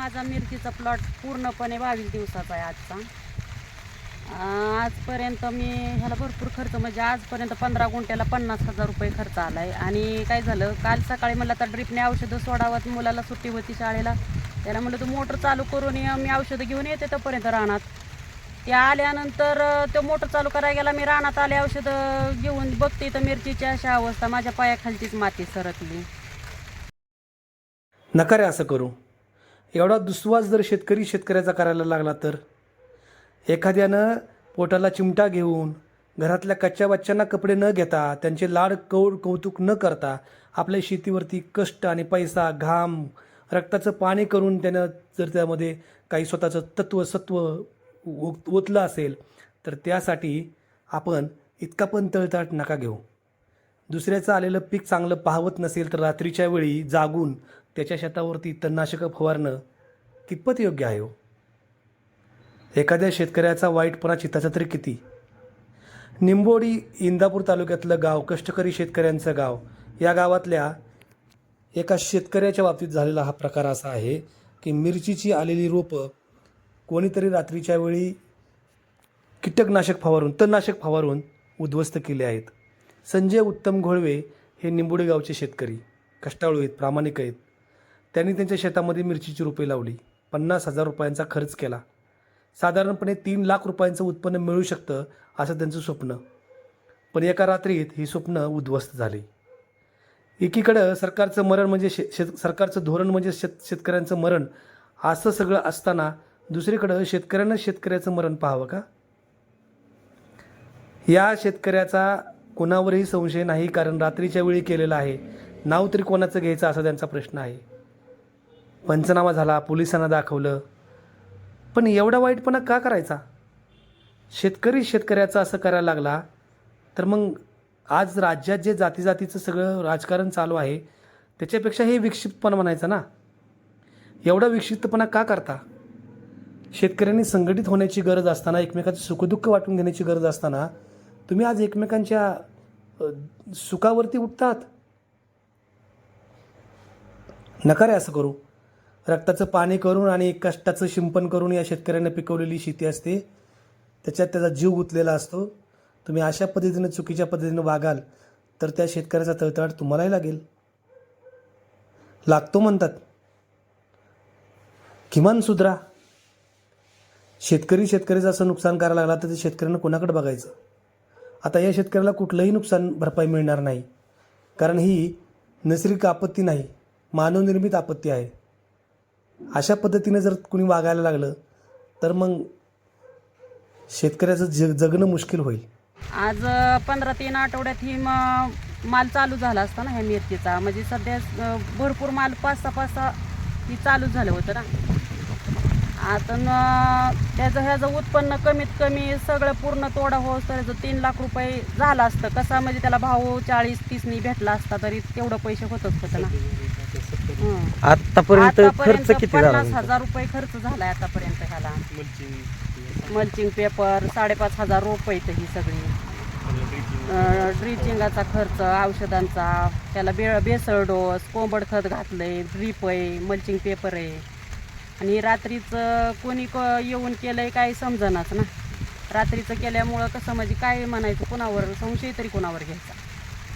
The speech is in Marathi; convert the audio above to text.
माझा मिरचीचा प्लॉट पूर्णपणे बावीस दिवसाचा आहे आजचा. आजपर्यंत मी ह्याला भरपूर खर्च म्हणजे आजपर्यंत पंधरा गुंठ्याला पन्नास हजार रुपये खर्च आला आहे आणि काय झालं काल सकाळी मला तर ड्रिपने औषधं सोडावत मुलाला सुट्टी होती शाळेला. त्याला म्हणलं तू मोटर चालू करून मी औषधं घेऊन येते तोपर्यंत रानात. ते आल्यानंतर तो मोटर चालू करायला गेला मी रानात आले औषधं घेऊन बघते तर मिरचीची अशा अवस्था माझ्या पायाखालचीच माती सरकली. नकारे असं करू. एवढा दुस्वास जर शेतकरी शेतकऱ्याचा करायला लागला तर? एखाद्यानं पोटाला चिमटा घेऊन घरातल्या कच्च्या बच्च्यांना कपडे न घेता त्यांचे लाड कौ कौतुक न करता आपल्या शेतीवरती कष्ट आणि पैसा घाम रक्ताचं पाणी करून त्यानं जर त्यामध्ये काही स्वतःचं तत्व सत्व ओतलं असेल तर त्यासाठी आपण इतका पण तळताट नका घेऊ. दुसऱ्याचं आलेलं पीक चांगलं पाहवत नसेल तर रात्रीच्या वेळी जागून त्याच्या शेतावरती तणनाशकं फवारणं कितपत योग्य आहे हो? एखाद्या शेतकऱ्याचा वाईटपणा चित्ताचा तरी किती? निंबोडी इंदापूर तालुक्यातलं गाव कष्टकरी शेतकऱ्यांचं गाव या गावातल्या एका शेतकऱ्याच्या बाबतीत झालेला हा प्रकार असा आहे की मिरचीची आलेली रोपं कोणीतरी रात्रीच्या वेळी कीटकनाशक फवारून तणनाशक फवारून उद्ध्वस्त केले आहेत. संजय उत्तम घोळवे हे निंबोडी गावचे शेतकरी कष्टाळू आहेत प्रामाणिक आहेत. त्यांनी त्यांच्या शेतामध्ये मिरचीची रोपे लावली. पन्नास हजार रुपयांचा खर्च केला. साधारणपणे तीन लाख रुपयांचं उत्पन्न मिळू शकतं असं त्यांचं स्वप्न. पण एका रात्रीत ही स्वप्न उद्ध्वस्त झाली. एकीकडं सरकारचं मरण म्हणजे शे शेत सरकारचं धोरण म्हणजे शेत शेतकऱ्यांचं मरण असं सगळं असताना दुसरीकडं शेतकऱ्यांना शेतकऱ्याचं मरण पाहावं का? या शेतकऱ्याचा कोणावरही संशय नाही कारण रात्रीच्या वेळी केलेला आहे. नाव तरी कोणाचं घ्यायचं असा त्यांचा प्रश्न आहे. पंचनामा झाला पोलिसांना दाखवलं. पण एवढा वाईटपणा का करायचा? शेतकरी शेतकऱ्याचा असं करायला लागला तर मग आज राज्यात जे जाती जातीचं सगळं राजकारण चालू आहे त्याच्यापेक्षा हे विक्षिप्तपणा म्हणायचं ना? एवढा विक्षिप्तपणा का करता? शेतकऱ्यांनी संघटित होण्याची गरज असताना एकमेकाचं सुखदुःख वाटून घेण्याची गरज असताना तुम्ही आज एकमेकांच्या सुखावरती उठतात? नका रे असं करू. रक्ताचं पाणी करून आणि कष्टाचं शिंपण करून या शेतकऱ्यांना पिकवलेली शेती असते. त्याच्यात त्याचा जीव गुंतलेला असतो. तुम्ही अशा पद्धतीनं चुकीच्या पद्धतीनं वागाल तर त्या शेतकऱ्याचा तळतळाट तुम्हालाही लागेल. लागतो म्हणतात. किमान सुधरा. शेतकरी शेतकऱ्याचं असं नुकसान करायला लागला तर ते शेतकऱ्यांना कोणाकडे बघायचं? आता या शेतकऱ्याला कुठलंही नुकसान भरपाई मिळणार नाही. कारण ही नैसर्गिक आपत्ती नाही मानवनिर्मित आपत्ती आहे. अशा पद्धतीने जर कुणी वागायला लागलं तर मग शेतकऱ्याचं जग जगणं मुश्किल होईल. आज पंधरा तीन आठवड्यात ही म- माल चालू झाला असता ना ह्या मिरचीचा. म्हणजे सध्या भरपूर माल पाच सहा पाच सहा ही चालू झालं होतं ना. आता न त्याचं ह्याचं उत्पन्न कमीत कमी सगळं पूर्ण तोडा हो तर ह्याचं तीन लाख रुपये झाला असतं. कसा म्हणजे त्याला भाव चाळीस तीसनी भेटला असता तरी तेवढं पैसे होत असतं ना. आतापर्यंत खर्च किती झाला पन्नास हजार रुपये खर्च झालाय आतापर्यंत ह्याला. मल्चिंग पेपर साडेपाच हजार रोप आहेत ही सगळी. ड्रिचिंगाचा खर्च औषधांचा त्याला बे बेसळ डोस कोंबड खत घातलंय ड्रीप आहे मल्चिंग पेपर आहे. आणि रात्रीचं कोणी क येऊन केलंय काही समजनाच ना. रात्रीचं केल्यामुळं कसं म्हणजे काय म्हणायचं कुणावर संशय तरी कुणावर घ्यायचा.